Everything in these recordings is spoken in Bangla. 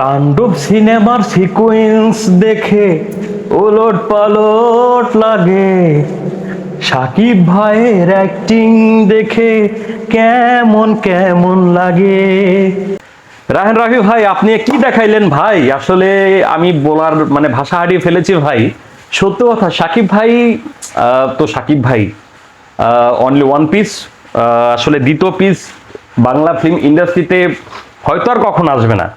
তাণ্ডব সিনেমার সিকোয়েন্স দেখে ওলট পালট লাগে। সাকিব ভাইয়ের অ্যাক্টিং দেখে কেমন কেমন লাগে? রাহেন রাফি ভাই, আপনি কি দেখাইলেন ভাই? আসলে আমি বলার মানে ভাষা হারিয়ে ফেলেছি ভাই। সত্য কথা, সাকিব ভাই তো সাকিব ভাই অনলি ওয়ান পিস আসলে দ্বিতীয় পিস বাংলা ফিল্ম ইন্ডাস্ট্রিতে হয়তো আর কখন আসবে না।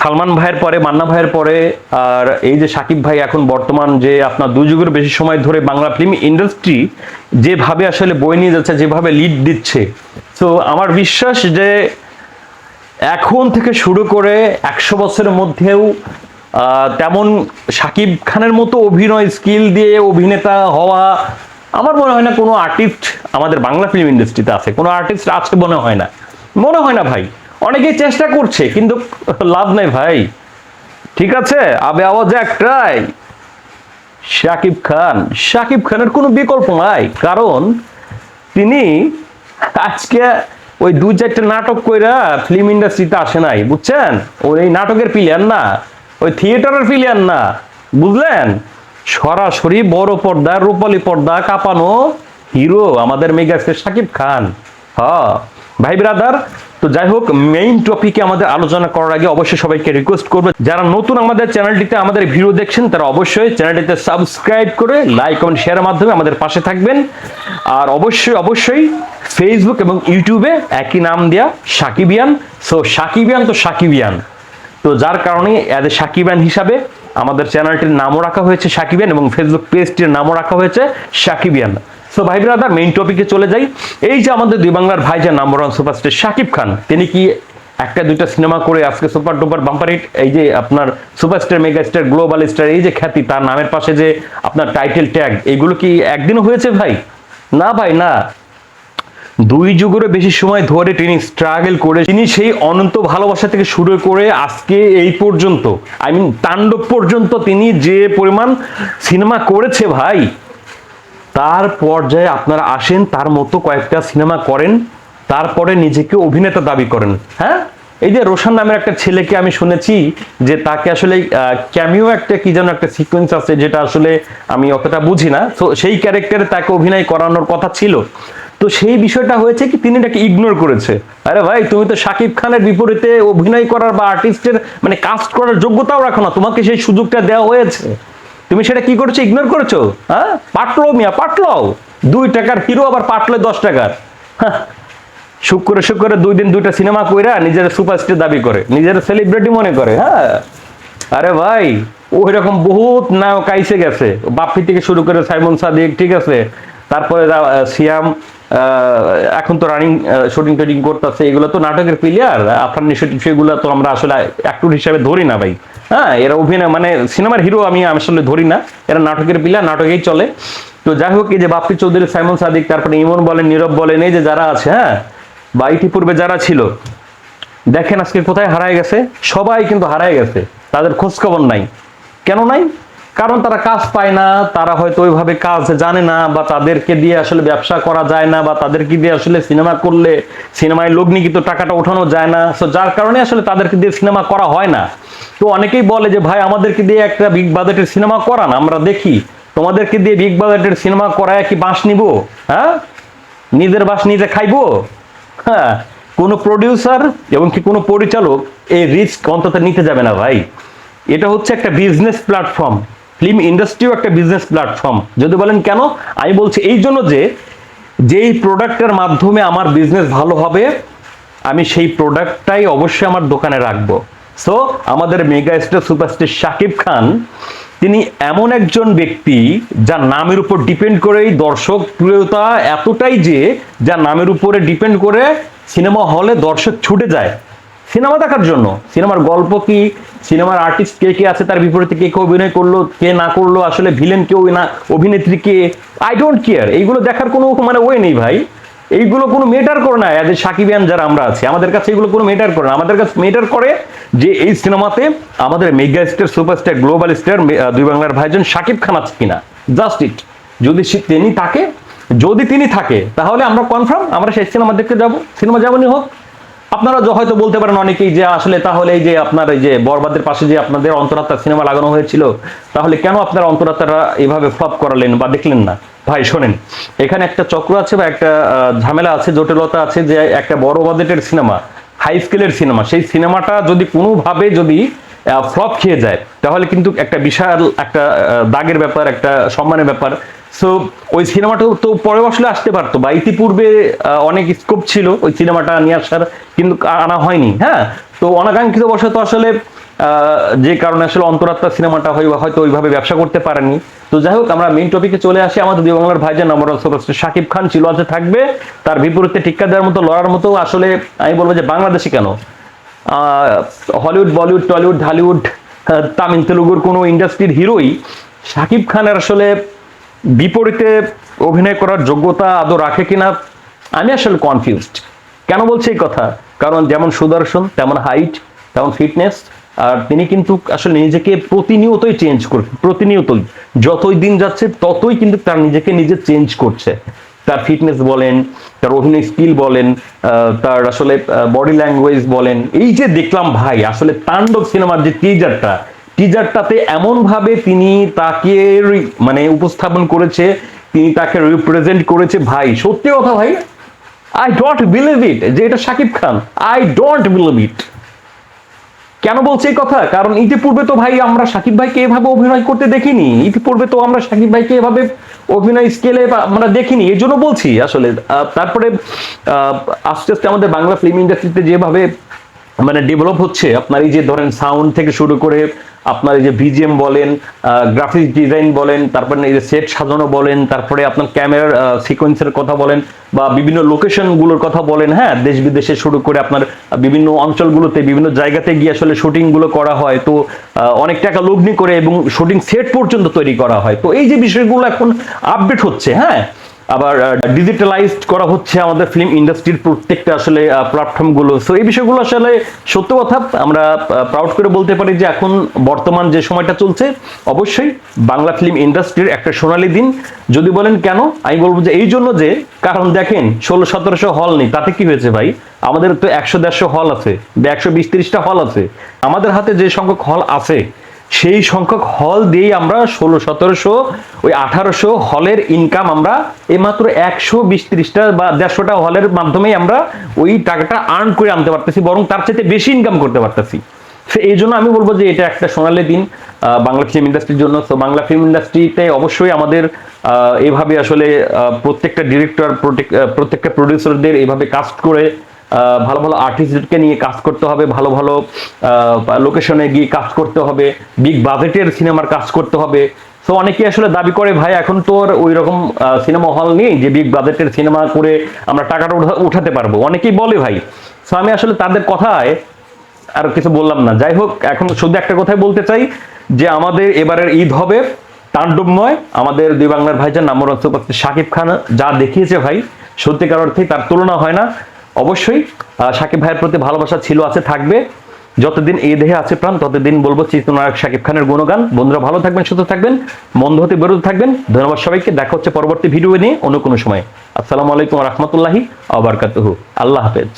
সালমান ভাইয়ের পরে, মান্না ভাইয়ের পরে, আর এই যে সাকিব ভাই এখন বর্তমান যে আপনার দুই যুগের বেশি সময় ধরে বাংলা ফিল্ম ইন্ডাস্ট্রি যেভাবে আসলে বই নিয়ে যাচ্ছে, যেভাবে লিড দিচ্ছে। তো আমার বিশ্বাস যে এখন থেকে শুরু করে একশো বছরের মধ্যেও তেমন সাকিব খানের মতো অভিনয় স্কিল দিয়ে অভিনেতা হওয়া আমার মনে হয় না কোনো আর্টিস্ট আমাদের বাংলা ফিল্ম ইন্ডাস্ট্রিতে আছে। কোনো আর্টিস্ট আছে মনে হয় না। মনে হয় না ভাই। অনেকেই চেষ্টা করছে, কিন্তু লাভ নাই ভাই। ঠিক আছে? আবে আওয়াজ একটাই শাকিব খান। শাকিব খানের কোনো বিকল্প নাই, কারণ তিনি আজকে ওই দু চারটে নাটক কইরা ফিল্ম ইন্ডাস্ট্রিতে আসে নাই, বুঝছেন? ওই এই নাটকের প্লেয়ার না, ওই থিয়েটারের প্লেয়ার না, বুঝলেন? সরাসরি বড় পর্দা, রূপালী পর্দা কাঁপানো হিরো আমাদের মেগাস্টার শাকিব খান। হ্যাঁ ভাই ব্রাদার তো যাই হোক মেইন টপিকে আমাদের আলোচনা করার আগে অবশ্যই সবাইকে রিকোয়েস্ট করবে। যারা নতুন আমাদের চ্যানেলটিতে আমাদের ভিডিও দেখছেন, তারা অবশ্যই চ্যানেলটিতে সাবস্ক্রাইব করে লাইক কমেন্ট শেয়ারের মাধ্যমে আমাদের পাশে থাকবেন। আর অবশ্যই অবশ্যই ফেসবুক এবং ইউটিউবে একই নাম দেয়া সাকিবিয়ান সো সাকিবিয়ান তো সাকিবিয়ান তো যার কারণে অ্যাজ এ সাকিবান হিসাবে আমাদের চ্যানেলটির নামও রাখা হয়েছে সাকিবিয়ান এবং ফেসবুক পেজটির নামও রাখা হয়েছে সাকিবিয়ান সো ভাই ব্রাদার মেইন টপিকে চলে যাই। এই যে আমাদের দুই বাংলার ভাই যে number one superstar Shakib Khan, তিনি কি একটা দুইটা সিনেমা করে আজকে সুপার ডুপার বাম্পার হিট এই যে আপনার superstar mega star global star এই যে খ্যাতি, তার নামের পাশে যে আপনার টাইটেল ট্যাগ এগুলো কি একদিনও হয়েছে ভাই? না ভাই, না। দুই যুগেরও বেশি সময় ধরে তিনি স্ট্রাগল করে, তিনি সেই অনন্ত ভালোবাসা থেকে শুরু করে আজকে এই পর্যন্ত আই মিন তাণ্ডব পর্যন্ত তিনি যে পরিমাণ সিনেমা করেছে ভাই তার পর্যায়ে আপনারা আসেন, তার মতো কয়েকটা সিনেমা করেন, তারপরে নিজেকে অভিনেতা দাবি করেন হ্যাঁ? এই যে রোশন নামের একটা ছেলেকে আমি শুনেছি যে তাকে আসলে ক্যামিও একটা কি যেন একটা সিকোয়েন্স আছে যেটা আসলে আমি অতটা বুঝি না। তো সেই ক্যারেক্টারে তাকে অভিনয় করানোর কথা ছিল। তো সেই বিষয়টা হয়েছে কি, তিনি এটাকে ইগনোর করেছে। আরে ভাই, তুমি তো শাকিব খানের বিপরীতে অভিনয় করার বা আর্টিস্টের মানে কাস্ট করার যোগ্যতাও রাখো না। তোমাকে সেই সুযোগটা দেওয়া হয়েছে। তুমি সেটা কি করেছ? ইগনোর করেছ? হ্যাঁ? পাটলো মিয়া, পাটলো। দুই টাকার হিরো আবার পাটলে দশ টাকার। হ্যাঁ। শুক্রে শুক্রে দুই দিন দুইটা সিনেমা কইরা নিজের সুপারস্টার দাবি করে, নিজের সেলিব্রিটি মনে করে হ্যাঁ? আরে ভাই ওই রকম বহুত নায়ক আইসে গেছে। বাপ্পি থেকে শুরু করে সাইমন সাদিক, ঠিক আছে? তারপরে সিয়াম এখন তো রানিং শুটিং টুটিং করতেছে, এগুলো তো নাটকের প্লেয়ার আপনার সেগুলো তো আমরা আসলে অ্যাক্টর হিসাবে ধরি না ভাই। হ্যাঁ এরা অভিনয় মানে সিনেমার হিরো আমি আসলে ধরি না। এরা নাটকের পিলা, নাটকেই চলে। তো যাই হোক, এই যে বাপ্পি চৌধুরী, সাইমন সাদিক, তারপরে ইমন বলেন, নীরব বলেন, এই যে যারা আছে হ্যাঁ বা ইতিপূর্বে যারা ছিল, দেখেন আজকে কোথায় হারায় গেছে। সবাই কিন্তু হারায় গেছে, তাদের খোঁজখবর নাই। কেন নাই? কারণ তারা কাজ পায় না, তারা হয়তো ওইভাবে কাজ জানে না বা তাদেরকে দিয়ে আসলে ব্যবসা করা যায় না বা তাদেরকে দিয়ে আসলে সিনেমা করলে সিনেমায় লগ্নিকিত টাকাটা ওঠানো যায় না। তো যার কারণে আসলে তাদেরকে দিয়ে সিনেমা করা হয় না। তো অনেকেই বলে যে, ভাই, আমাদেরকে দিয়ে একটা বিগ বাজেটের সিনেমা করান, আমরা দেখি। তোমাদেরকে দিয়ে বিগ বাজেটের সিনেমা করায় কি বাঁশ নিব? হ্যাঁ? নিজের বাঁশ নিজে খাইবো? হ্যাঁ কোনো প্রডিউসার এবং কি কোনো পরিচালক এই রিস্ক অন্তত নিতে যাবে না, ভাই। এটা হচ্ছে একটা বিজনেস প্ল্যাটফর্ম ফিল্ম ইন্ডাস্ট্রিও একটা বিজনেস প্ল্যাটফর্ম যদি বলেন কেন? আমি বলছি এই জন্য যে, যেই প্রোডাক্টের মাধ্যমে আমার বিজনেস ভালো হবে, আমি সেই প্রোডাক্টটাই অবশ্যই আমার দোকানে রাখব। সো আমাদের mega star superstar Shakib Khan, তিনি এমন একজন ব্যক্তি যার নামের উপর ডিপেন্ড করেই দর্শক প্রিয়তা এতটাই যে, যার নামের উপরে ডিপেন্ড করে সিনেমা হলে দর্শক ছুটে যায়। সিনেমা দেখার জন্য। সিনেমার গল্প কি, সিনেমার আর্টিস্ট কে কে আছে, তার বিপরীতে কে কে অভিনয় করল, কে না করল, আসলে ভিলেন কেউ না, অভিনেত্রী কে আই ডোন্ট কেয়ার এইগুলো দেখার কোনো মানে ওয়ে নেই ভাই। এইগুলো কোনো মেটার করে না এদের সাকিবিয়ান যারা আমরা আছি। আমাদের কাছে এগুলো কোনো মেটার করে না। আমাদের কাছে মেটার করে যে এই সিনেমাতে আমাদের mega star superstar global star দুই বাংলার ভাইজন সাকিব খান আছে কিনা। জাস্ট ইট যদি তিনি থাকে, যদি তিনি থাকে, তাহলে আমরা কনফার্ম আমরা সেই সিনেমা দেখতে যাব। সিনেমা যেমনই হোক আপনারা যে হয়তো বলতে পারেন অনেকেই যে আসলে তাহলে এই যে আপনার এই যে বরবাদের পাশে যে আপনাদের অন্তরাত্মা সিনেমা লাগানো হয়েছিল, তাহলে কেন আপনার অন্তরাত্মারা এভাবে ফ্লপ করালেন বা দেখলেন না? ভাই, শোনেন, এখানে একটা চক্র আছে বা একটা ঝামেলা আছে, জটিলতা আছে যে একটা বড় বাজেটের সিনেমা, হাই স্কেলের সিনেমা, সেই সিনেমাটা যদি কোনোভাবে যদি ফ্লপ খেয়ে যায়, তাহলে কিন্তু একটা বিশাল একটা দাগের ব্যাপার, একটা সম্মানের ব্যাপার সো ওই সিনেমাটা তো পরে আসলে আসতে পারতো বা ইতিপূর্বে অনেক স্কোপ ছিল ওই সিনেমাটা নিয়ে আসার, কিন্তু আনা হয়নি হ্যাঁ? তো অনাকাঙ্ক্ষিত বশত আসলে যে কারণে আসলে অন্তরাত্মা সিনেমাটা হয়- হয়তো ওইভাবে ব্যবসা করতে পারেনি। তো যাই হোক, আমরা মেইন টপিকে চলে আসি। আমাদের দুই বাংলার ভাইজান নম্বর শাকিব খান ছিল আছে থাকবে। তার বিপরীতে টিক্কা দেওয়ার মতো, লড়ার মতো আসলে আমি বলব যে বাংলাদেশে কেন? হলিউড, বলিউড, টলিউড, ঢালিউড, তামিল, তেলুগুর কোনো ইন্ডাস্ট্রির হিরোই শাকিব খানের আসলে বিপরীতে অভিনয় করার যোগ্যতা আদৌ রাখে কিনা, আমি আসলে কনফিউজড কেন বলছি এই কথা? কারণ যেমন সুদর্শন, তেমন হাইট তেমন ফিটনেস আর তিনি কিন্তু আসলে নিজেকে প্রতিনিয়তই চেঞ্জ করছে প্রতিনিয়তই। যতই দিন যাচ্ছে, ততই কিন্তু তার নিজেকে নিজে চেঞ্জ করছে। তার ফিটনেস বলেন, তার অভিনয় স্কিল বলেন তার আসলে বডি ল্যাঙ্গুয়েজ বলেন, এই যে দেখলাম ভাই, আসলে তাণ্ডব সিনেমার যে টিজারটা টিজারটাতে এমন ভাবে তিনি তাকে মানে উপস্থাপন করেছে, তিনি তাকে রিপ্রেজেন্ট করেছে, ভাই। সত্যি কথা ভাই আই ডোন্ট বিলিভ ইট যে এটা Shakib Khan I don't believe it কেন বলছে এই কথা? কারণ ইতিপূর্বে তো ভাই আমরা সাকিব ভাইকে এভাবে অভিনয় করতে দেখিনি। ইতিপূর্বে তো আমরা সাকিব ভাইকে এভাবে অভিনয় স্কেলে আমরা দেখিনি। এই জন্য বলছি আসলে তারপরে আস্তে আস্তে আমাদের বাংলা ফিল্ম ইন্ডাস্ট্রিতে যেভাবে মানে ডেভেলপ হচ্ছে, আপনার এই যে ধরেন সাউন্ড থেকে শুরু করে আপনার এই যে বিজিএম বলেন গ্রাফিক্স ডিজাইন বলেন, তারপরে এই যে সেট সাজানো বলেন, তারপরে আপনার ক্যামেরার সিকোয়েন্সের কথা বলেন বা বিভিন্ন লোকেশনগুলোর কথা বলেন হ্যাঁ দেশ বিদেশে শুরু করে আপনার বিভিন্ন অঞ্চলগুলোতে, বিভিন্ন জায়গাতে গিয়ে আসলে শুটিংগুলো করা হয়। তো অনেক টাকা লগ্নি করে এবং শুটিং সেট পর্যন্ত তৈরি করা হয়। তো এই যে বিষয়গুলো এখন আপডেট হচ্ছে হ্যাঁ আবার ডিজিটালাইজড করা হচ্ছে আমাদের ফিল্ম ইন্ডাস্ট্রির প্রত্যেকটা আসলে প্ল্যাটফর্মগুলো সো এই বিষয়গুলো আসলে সত্য কথা, আমরা প্রাউড করে বলতে পারি যে এখন বর্তমান যে সময়টা চলছে, অবশ্যই বাংলা ফিল্ম ইন্ডাস্ট্রির একটা সোনালি দিন। যদি বলেন কেন, আমি বলব যে এই জন্য যে, কারণ দেখেন, ষোলো সতেরোশো হল নেই, তাতে কি হয়েছে ভাই? আমাদের তো একশো দেড়শো হল আছে, বা একশো বিশ হল আছে। আমাদের হাতে যে সংখ্যক হল আছে সেই সংখ্যক হল দিয়েই আমরা ষোলো, সতেরোশো, ওই আঠারোশো হলের ইনকাম আমরা এই মাত্র একশো বিশ ত্রিশটা বা দেড়শোটা হলের মাধ্যমেই আমরা ওই টাকাটা আর্ন করে আনতে পারতেছি, বরং তার চাইতে বেশি ইনকাম করতে পারতেছি। সে এই জন্য আমি বলব যে এটা একটা সোনালী দিন বাংলা ফিল্ম ইন্ডাস্ট্রির জন্য। তো বাংলা ফিল্ম ইন্ডাস্ট্রিতে অবশ্যই আমাদের এভাবে আসলে প্রত্যেকটা ডিরেক্টর প্রত্যেকটা প্রডিউসারদের এইভাবে কাস্ট করে ভালো ভালো আর্টিস্টকে নিয়ে কাজ করতে হবে, ভালো ভালো লোকেশনে গিয়ে কাজ করতে হবে বিগ বাজেটের সিনেমার কাজ করতে হবে। তো অনেকে আসলে দাবি করে, ভাই, এখন তো আর ওই রকম সিনেমা হল নেই যে বিগ বাজেটের সিনেমা করে আমরা টাকাটা উঠা- উঠাতে পারব। অনেকেই বলে, ভাই তো আমি আসলে তাদের কথায় আর কিছু বললাম না। যাই হোক, এখন শুধু একটা কথাই বলতে চাই, যে আমাদের এবারের ঈদ হবে তাণ্ডবময় আমাদের দুই বাংলার ভাইজান নাম্বার হচ্ছে শাকিব খান যা দেখিয়েছে, ভাই, সত্যিকার অর্থে তার তুলনা হয় না। অবশ্যই সাকিব ভাইয়ের প্রতি ভালোবাসা ছিল, আছে, থাকবে। যতদিন এই দেহে আছে প্রাণ, ততদিন বলব চিত্রনায়ক সাকিব খানের গুণগান। বন্ধুরা ভালো থাকবেন, সুস্থ থাকবেন, মন্দ হতে বেরোতে থাকবেন। ধন্যবাদ সবাইকে, দেখা হচ্ছে পরবর্তী ভিডিও নিয়ে অন্য কোনো সময়। আসসালামু আলাইকুম রহমতুল্লাহি আবরকাতুহু আল্লাহ হাফেজ।